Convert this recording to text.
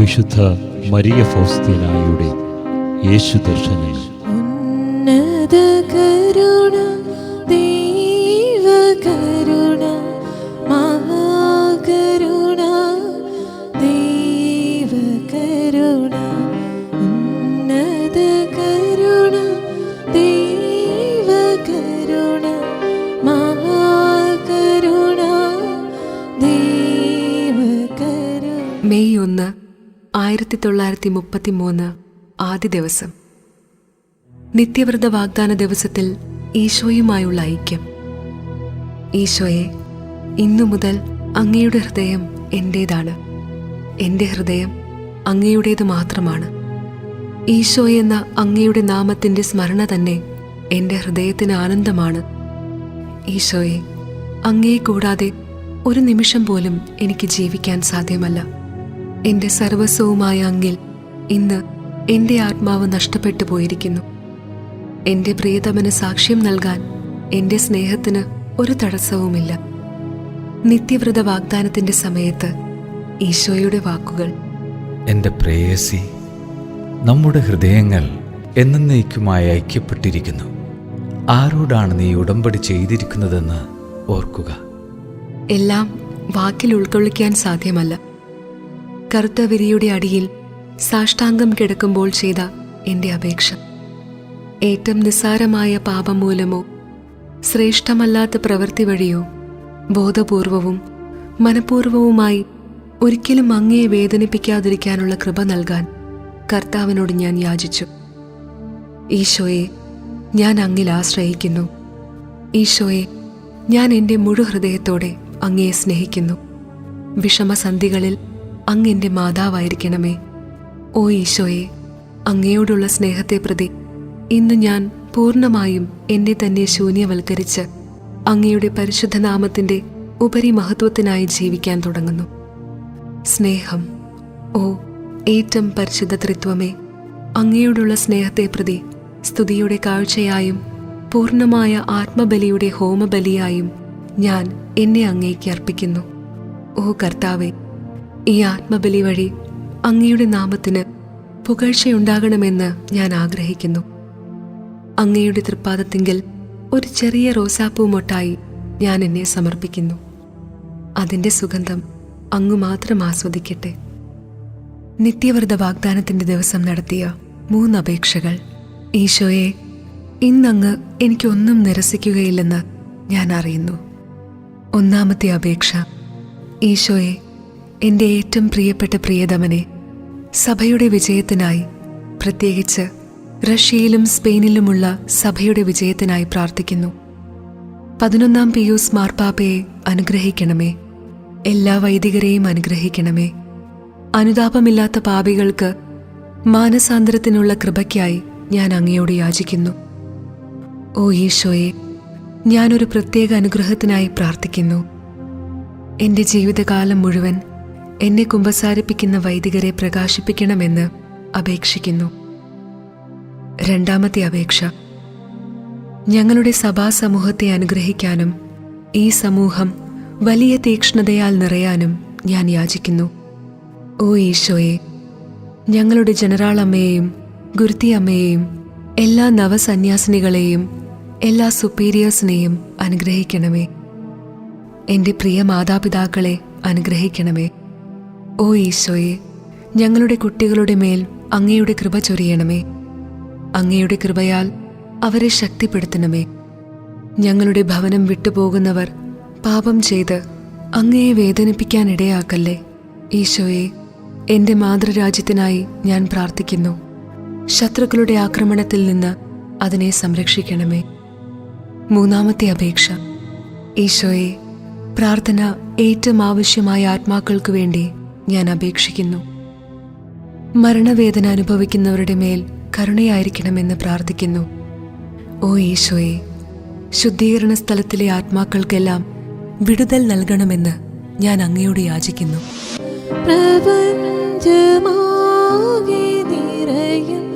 വിശുദ്ധ മരിയ ഫൗസ്തീനായുടെ യേശു ദർശനം. ഉന്നത കരുണ ആയിരത്തി തൊള്ളായിരത്തി മുപ്പത്തി മൂന്ന് ആദ്യ ദിവസം. നിത്യവ്രത വാഗ്ദാന ദിവസത്തിൽ ഈശോയുമായുള്ള ഐക്യം. ഈശോയെ ഇന്നു മുതൽ അങ്ങയുടെ ഹൃദയം എന്റേതാണ് എന്റെ ഹൃദയം അങ്ങയുടേത് മാത്രമാണ്. ഈശോ എന്ന അങ്ങയുടെ നാമത്തിന്റെ സ്മരണ തന്നെ എന്റെ ഹൃദയത്തിന് ആനന്ദമാണ്. ഈശോയെ അങ്ങയെ കൂടാതെ ഒരു നിമിഷം പോലും എനിക്ക് ജീവിക്കാൻ സാധ്യമല്ല. എന്റെ സർവസ്വവുമായ അങ്ങിൽ ഇന്ന് എന്റെ ആത്മാവ് നഷ്ടപ്പെട്ടു പോയിരിക്കുന്നു. എന്റെ പ്രിയതമന് സാക്ഷ്യം നൽകാൻ എന്റെ സ്നേഹത്തിന് ഒരു തടസ്സവുമില്ല. നിത്യവ്രത വാഗ്ദാനത്തിന്റെ സമയത്ത് ഈശോയുടെ വാക്കുകൾ. എന്റെ പ്രേയസി നമ്മുടെ ഹൃദയങ്ങൾ എന്നേക്കുമായി ഐക്യപ്പെട്ടിരിക്കുന്നു. ആരോടാണ് നീ ഉടമ്പടി ചെയ്തിരിക്കുന്നതെന്ന് ഓർക്കുക. എല്ലാം വാക്കിൽ ഉൾക്കൊള്ളിക്കാൻ സാധ്യമല്ല. കറുത്ത വിരിയുടെ അടിയിൽ സാഷ്ടാംഗം കിടക്കുമ്പോൾ ചെയ്ത എന്റെ അപേക്ഷ. ഏറ്റവും നിസ്സാരമായ പാപം മൂലമോ ശ്രേഷ്ഠമല്ലാത്ത പ്രവൃത്തി വഴിയോ ബോധപൂർവവും മനഃപൂർവവുമായി ഒരിക്കലും അങ്ങയെ വേദനിപ്പിക്കാതിരിക്കാനുള്ള കൃപ നൽകാൻ കർത്താവിനോട് ഞാൻ യാചിച്ചു. ഈശോയെ ഞാൻ അങ്ങിൽ ആശ്രയിക്കുന്നു. ഈശോയെ ഞാൻ എന്റെ മുഴുഹൃദയത്തോടെ അങ്ങയെ സ്നേഹിക്കുന്നു. വിഷമസന്ധികളിൽ അങ്ങ് എന്റെ മാതാവായിരിക്കണമേ. ഓ ഈശോയെ അങ്ങയോടുള്ള സ്നേഹത്തെ പ്രതി ഇന്ന് ഞാൻ പൂർണമായും എന്നെ തന്നെ ശൂന്യവൽക്കരിച്ച് അങ്ങയുടെ പരിശുദ്ധനാമത്തിന്റെ ഉപരി മഹത്വത്തിനായി ജീവിക്കാൻ തുടങ്ങുന്നു. സ്നേഹം ഓ ഏറ്റം പരിശുദ്ധ ത്രിത്വമേ അങ്ങയോടുള്ള സ്നേഹത്തെ പ്രതി സ്തുതിയുടെ കാഴ്ചയായും പൂർണമായ ആത്മബലിയുടെ ഹോമബലിയായും ഞാൻ എന്നെ അങ്ങേക്ക് അർപ്പിക്കുന്നു. ഓ കർത്താവെ ഈ ആത്മബലി വഴി അങ്ങയുടെ നാമത്തിന് പുകഴ്ചയുണ്ടാകണമെന്ന് ഞാൻ ആഗ്രഹിക്കുന്നു. അങ്ങയുടെ തൃപ്പാദത്തിങ്കിൽ ഒരു ചെറിയ റോസാപ്പൂ മൊട്ടായി ഞാൻ എന്നെ സമർപ്പിക്കുന്നു. അതിന്റെ സുഗന്ധം അങ്ങു മാത്രം ആസ്വദിക്കട്ടെ. നിത്യവ്രത വാഗ്ദാനത്തിന്റെ ദിവസം നടത്തിയ മൂന്ന് അപേക്ഷകൾ ഈശോയെ ഇന്നങ്ങ് എനിക്കൊന്നും നിരസിക്കുകയില്ലെന്ന് ഞാൻ അറിയുന്നു. ഒന്നാമത്തെ അപേക്ഷ ഈശോയെ എന്റെ ഏറ്റവും പ്രിയപ്പെട്ട പ്രിയതമനെ സഭയുടെ വിജയത്തിനായി പ്രത്യേകിച്ച് റഷ്യയിലും സ്പെയിനിലുമുള്ള സഭയുടെ വിജയത്തിനായി പ്രാർത്ഥിക്കുന്നു. പതിനൊന്നാം പിയൂസ് മാർപ്പാപ്പയെ അനുഗ്രഹിക്കണമേ. എല്ലാ വൈദികരെയും അനുഗ്രഹിക്കണമേ. അനുതാപമില്ലാത്ത പാപികൾക്ക് മാനസാന്തരത്തിനുള്ള കൃപയ്ക്കായി ഞാൻ അങ്ങയോട് യാചിക്കുന്നു. ഓ ഈശോയെ ഞാനൊരു പ്രത്യേക അനുഗ്രഹത്തിനായി പ്രാർത്ഥിക്കുന്നു. എന്റെ ജീവിതകാലം മുഴുവൻ എന്നെ കുമ്പസാരിപ്പിക്കുന്ന വൈദികരെ പ്രകാശിപ്പിക്കണമെന്ന് അപേക്ഷിക്കുന്നു. രണ്ടാമത്തെ അപേക്ഷ ഞങ്ങളുടെ സഭാ സമൂഹത്തെ അനുഗ്രഹിക്കാനും ഈ സമൂഹം വലിയ തീക്ഷ്ണതയാൽ നിറയാനും ഞാൻ യാചിക്കുന്നു. ഓ ഈശോയെ ഞങ്ങളുടെ ജനറാൾ അമ്മയെയും അമ്മയെയും എല്ലാ നവസന്യാസിനികളെയും എല്ലാ സുപ്പീരിയേഴ്സിനെയും അനുഗ്രഹിക്കണമേ. എന്റെ പ്രിയ മാതാപിതാക്കളെ അനുഗ്രഹിക്കണമേ. ഓ ഈശോയെ ഞങ്ങളുടെ കുട്ടികളുടെ മേൽ അങ്ങയുടെ കൃപ ചൊരിയണമേ. അങ്ങയുടെ കൃപയാൽ അവരെ ശക്തിപ്പെടുത്തണമേ. ഞങ്ങളുടെ ഭവനം വിട്ടുപോകുന്നവർ പാപം ചെയ്ത് അങ്ങയെ വേദനിപ്പിക്കാനിടയാക്കല്ലേ. ഈശോയെ എന്റെ മാതൃരാജ്യത്തിനായി ഞാൻ പ്രാർത്ഥിക്കുന്നു. ശത്രുക്കളുടെ ആക്രമണത്തിൽ നിന്ന് അതിനെ സംരക്ഷിക്കണമേ. മൂന്നാമത്തെ അപേക്ഷ. ഈശോയെ പ്രാർത്ഥന ഏറ്റവും ആവശ്യമായ ആത്മാക്കൾക്കു വേണ്ടി ഞാൻ അപേക്ഷിക്കുന്നു. മരണവേദന അനുഭവിക്കുന്നവരുടെ മേൽ കരുണയായിരിക്കണമെന്ന് പ്രാർത്ഥിക്കുന്നു. ഓ ഈശോയെ ശുദ്ധീകരണ സ്ഥലത്തിലെ ആത്മാക്കൾക്കെല്ലാം വിടുതൽ നൽകണമെന്ന് ഞാൻ അങ്ങയോട് യാചിക്കുന്നു. പ്രപഞ്ചമാകെ നിറയും